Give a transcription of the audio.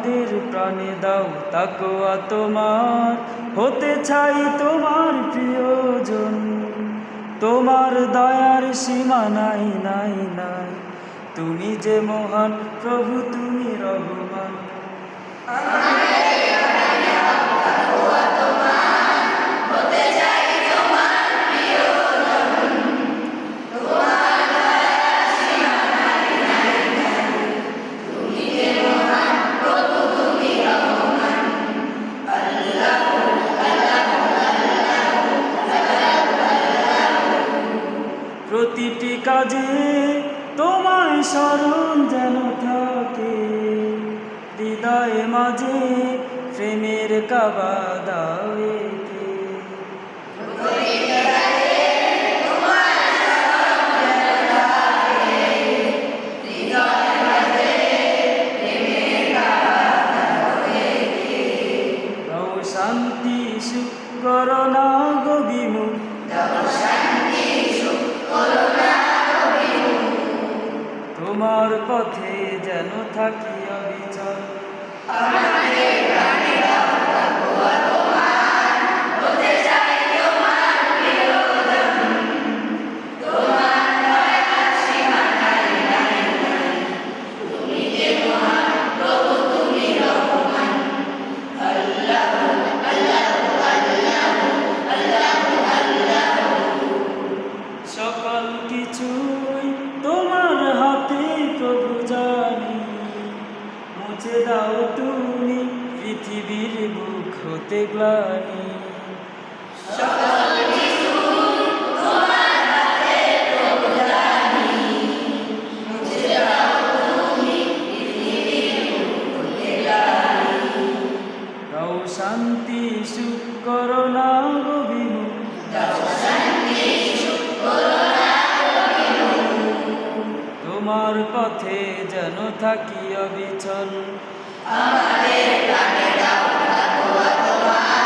আমাদের প্রাণে দাও তাকোয়া তোমার। হতে চাই তোমার প্রিয়জন। তোমার দয়ার সীমা নাই নাই নাই। তুমি যে মহান প্রভু, তুমি রহমান। কাজে তোমায় স্মরণ যেন থাকে হৃদয়ে মাঝে প্রেমের কাবা দাও এঁকে। দাও শান্তি সুখ করোনা গবিমুখ তোমার পথে যেন থাকি অবিচল সকল কিছুই মুছে দাও তুমি পৃথিবীর বুক হতে গ্লানি। শান্তি সুখ করোনা গভীর তোমার পথে যেন থাকি অবিচল। আমাদের প্রাণে দাও তোমার